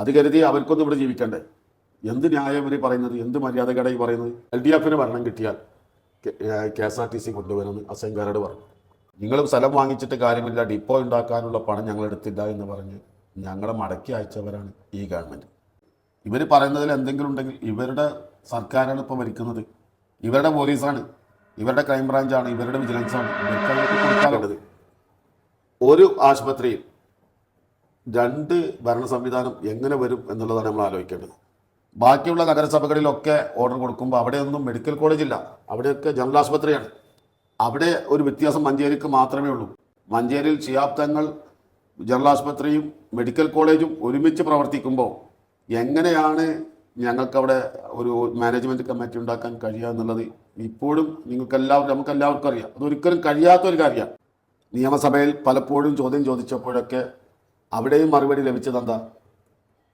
അത് കരുതി അവർക്കൊന്നും ഇവിടെ ജീവിക്കണ്ടേ? എന്ത് ന്യായം ഇവർ പറയുന്നത്? എന്ത് മര്യാദകടായി പറയുന്നത്? എൽ ഡി എഫിന് ഭരണം കിട്ടിയാൽ K S R T C കൊണ്ടുവരുമെന്ന് അസംഖാരോട് പറഞ്ഞു. നിങ്ങൾ സ്ഥലം വാങ്ങിച്ചിട്ട് കാര്യമില്ല. ഡിപ്പോ ഉണ്ടാക്കാനുള്ള പണം ഞങ്ങൾ എടുത്തില്ല എന്ന് പറഞ്ഞ് ഞങ്ങളെ മടക്കി അയച്ചവരാണ് ഈ ഗവൺമെന്റ് ഇവർ പറയുന്നതിൽ എന്തെങ്കിലും ഉണ്ടെങ്കിൽ ഇവരുടെ സർക്കാരാണ് ഇപ്പോൾ ഭരിക്കുന്നത്. ഇവരുടെ പോലീസാണ്. ഇവരുടെ ക്രൈംബ്രാഞ്ചാണ്. ഇവരുടെ വിജിലൻസാണ്. ഒരു ആശുപത്രിയിൽ രണ്ട് ഭരണ സംവിധാനം എങ്ങനെ വരും എന്നുള്ളതാണ് നമ്മൾ ആലോചിക്കേണ്ടത്. ബാക്കിയുള്ള നഗരസഭകളിലൊക്കെ ഓർഡർ കൊടുക്കുമ്പോൾ അവിടെയൊന്നും മെഡിക്കൽ കോളേജില്ല അവിടെയൊക്കെ ജനറൽ ആശുപത്രിയാണ്. അവിടെ ഒരു വ്യത്യാസം മഞ്ചേരിക്ക് മാത്രമേ ഉള്ളൂ. മഞ്ചേരിയിൽ ശിയാബ്ദങ്ങൾ ജനറൽ ആശുപത്രിയും മെഡിക്കൽ കോളേജും ഒരുമിച്ച് പ്രവർത്തിക്കുമ്പോൾ എങ്ങനെയാണ് ഞങ്ങൾക്കവിടെ ഒരു മാനേജ്മെന്റ് കമ്മിറ്റി ഉണ്ടാക്കാൻ കഴിയുക എന്നുള്ളത് ഇപ്പോഴും നിങ്ങൾക്ക് എല്ലാവരും നമുക്ക് എല്ലാവർക്കും അറിയാം. അതൊരിക്കലും കഴിയാത്തൊരു കാര്യമാണ്. നിയമസഭയിൽ പലപ്പോഴും ചോദ്യം ചോദിച്ചപ്പോഴൊക്കെ അവിടെയും മറുപടി ലഭിച്ചത് എന്താ?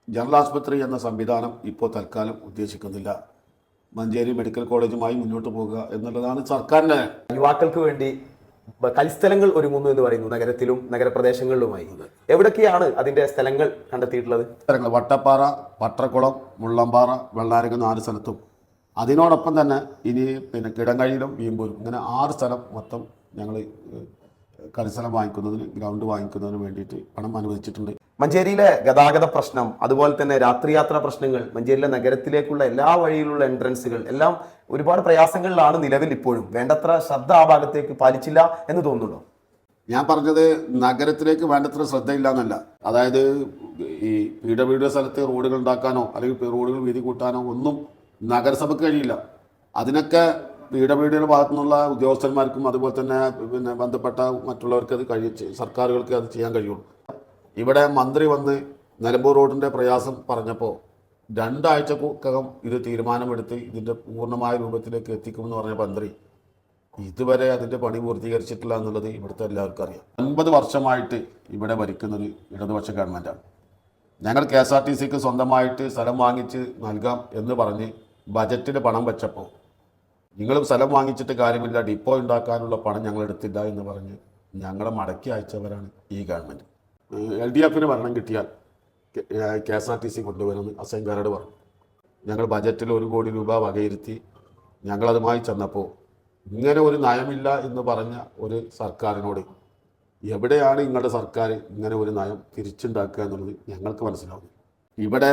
ജനറൽ ആശുപത്രി എന്ന സംവിധാനം ഇപ്പോൾ തൽക്കാലം ഉദ്ദേശിക്കുന്നില്ല. മഞ്ചേരി മെഡിക്കൽ കോളേജുമായി മുന്നോട്ട് പോകുക എന്നുള്ളതാണ് സർക്കാരിന്റെ. യുവാക്കൾക്ക് വേണ്ടി കളിസ്ഥലങ്ങൾ ഒരുങ്ങുന്നു എന്ന് പറയുന്നു നഗരത്തിലും നഗരപ്രദേശങ്ങളിലുമായി. എവിടൊക്കെയാണ് അതിന്റെ സ്ഥലങ്ങൾ കണ്ടെത്തിയിട്ടുള്ളത്? സ്ഥലങ്ങൾ വട്ടപ്പാറ പട്ടക്കുളം മുള്ളമ്പാറ വെള്ളാരക നാല് സ്ഥലത്തും. അതിനോടൊപ്പം തന്നെ ഇനി പിന്നെ കിടങ്ങഴിയിലും വീമ്പൂരും. ഇങ്ങനെ ആറ് സ്ഥലം മൊത്തം ഞങ്ങൾ കളിസ്ഥലം വാങ്ങിക്കുന്നതിന് ഗ്രൗണ്ട് വാങ്ങിക്കുന്നതിന് വേണ്ടിയിട്ട് പണം അനുവദിച്ചിട്ടുണ്ട്. മഞ്ചേരിയിലെ ഗതാഗത പ്രശ്നം അതുപോലെ തന്നെ രാത്രിയാത്രാ പ്രശ്നങ്ങൾ മഞ്ചേരിയിലെ നഗരത്തിലേക്കുള്ള എല്ലാ വഴിയിലുള്ള എൻട്രൻസുകൾ എല്ലാം ഒരുപാട് പ്രയാസങ്ങളിലാണ് നിലവിൽ ഇപ്പോഴും. വേണ്ടത്ര ശ്രദ്ധ ആ ഭാഗത്തേക്ക് പാലിച്ചില്ല എന്ന് തോന്നുന്നുണ്ടോ? ഞാൻ പറഞ്ഞത് നഗരത്തിലേക്ക് വേണ്ടത്ര ശ്രദ്ധയില്ല എന്നല്ല അതായത് ഈ പി ഡബ്ല്യു ഡി സ്ഥലത്ത് റോഡുകൾ ഉണ്ടാക്കാനോ അല്ലെങ്കിൽ റോഡുകൾ വീതി കൂട്ടാനോ ഒന്നും നഗരസഭയ്ക്ക് കഴിയില്ല. അതിനൊക്കെ പി ഡബ്ല്യു ഡിയുടെ ഭാഗത്തു നിന്നുള്ള ഉദ്യോഗസ്ഥന്മാർക്കും അതുപോലെ തന്നെ പിന്നെ ബന്ധപ്പെട്ട മറ്റുള്ളവർക്ക് അത് കഴി സർക്കാരുകൾക്ക് അത് ചെയ്യാൻ കഴിയുള്ളൂ. ഇവിടെ മന്ത്രി വന്ന് നിലമ്പൂർ റോഡിന്റെ പ്രയാസം പറഞ്ഞപ്പോൾ രണ്ടാഴ്ചക്കകം ഇത് തീരുമാനമെടുത്ത് ഇതിന്റെ പൂർണമായ രൂപത്തിലേക്ക് എത്തിക്കുമെന്ന് പറഞ്ഞ മന്ത്രി ഇതുവരെ അതിന്റെ പണി പൂർത്തീകരിച്ചിട്ടില്ല എന്നുള്ളത് ഇവിടുത്തെ എല്ലാവർക്കും അറിയാം. ഒൻപത് വർഷമായിട്ട് ഇവിടെ ഭരിക്കുന്നത് ഇടതുപക്ഷ ഗവൺമെന്റാണ് ഞങ്ങൾ കെ എസ് ആർ ടി സിക്ക് സ്വന്തമായിട്ട് സ്ഥലം വാങ്ങിച്ച് നൽകാം എന്ന് പറഞ്ഞ് ബജറ്റിൽ പണം വെച്ചപ്പോൾ നിങ്ങൾ സ്ഥലം വാങ്ങിച്ചിട്ട് കാര്യമില്ല ഡിപ്പോ ഉണ്ടാക്കാനുള്ള പണം ഞങ്ങൾ എടുത്തില്ല എന്ന് പറഞ്ഞ് ഞങ്ങളെ മടക്കി അയച്ചവരാണ് ഈ ഗവൺമെന്റ് എൽ ഡി എഫിന് ഭരണം കിട്ടിയാൽ K S R T C കൊണ്ടുവരുമെന്ന് അസംഖാരോട് പറഞ്ഞു. ഞങ്ങൾ ബജറ്റിൽ ഒരു കോടി രൂപ വകയിരുത്തി ഞങ്ങളതുമായി ചെന്നപ്പോൾ ഇങ്ങനെ ഒരു നയമില്ല എന്ന് പറഞ്ഞ ഒരു സർക്കാരിനോട് എവിടെയാണ് നിങ്ങളുടെ സർക്കാർ ഇങ്ങനെ ഒരു നയം തിരിച്ചുണ്ടാക്കുക എന്നുള്ളത് ഞങ്ങൾക്ക് മനസ്സിലാവും ഇവിടെ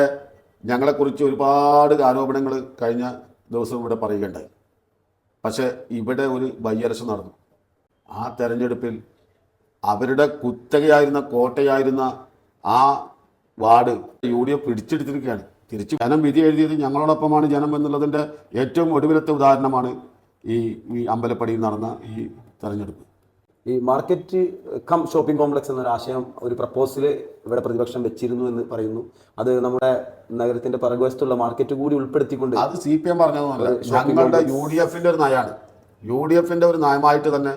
ഞങ്ങളെക്കുറിച്ച് ഒരുപാട് ആരോപണങ്ങൾ കഴിഞ്ഞ ദിവസം ഇവിടെ പറയുകയുണ്ടായി. പക്ഷേ ഇവിടെ ഒരു ബയ്യരശം നടന്നു. ആ തെരഞ്ഞെടുപ്പിൽ അവരുടെ കുത്തകയായിരുന്ന കോട്ടയായിരുന്ന ആ വാർഡ് യു ഡി എഫ് പിടിച്ചെടുത്തിരിക്കുകയാണ്. തിരിച്ചു ജനം വിധി എഴുതിയത് ഞങ്ങളോടൊപ്പമാണ് ജനം എന്നുള്ളതിന്റെ ഏറ്റവും ഒടുവിലത്തെ ഉദാഹരണമാണ് ഈ ഈ അമ്പലപ്പടിയിൽ നടന്ന ഈ തെരഞ്ഞെടുപ്പ്. ഈ മാർക്കറ്റ് കം ഷോപ്പിംഗ് കോംപ്ലക്സ് എന്നൊരു ആശയം ഒരു പ്രപ്പോസൽ ഇവിടെ പ്രതിപക്ഷം വെച്ചിരുന്നു എന്ന് പറയുന്നു അത് നമ്മുടെ നഗരത്തിന്റെ പിറകുവശത്തുള്ള മാർക്കറ്റ് കൂടി ഉൾപ്പെടുത്തിക്കൊണ്ട് അത് സി പി എം പറഞ്ഞതൊന്നുമല്ല ഞങ്ങളുടെ. യു ഡി എഫിന്റെ ഒരു നയമാണ് യു ഡി എഫിന്റെ ഒരു നയമായിട്ട് തന്നെ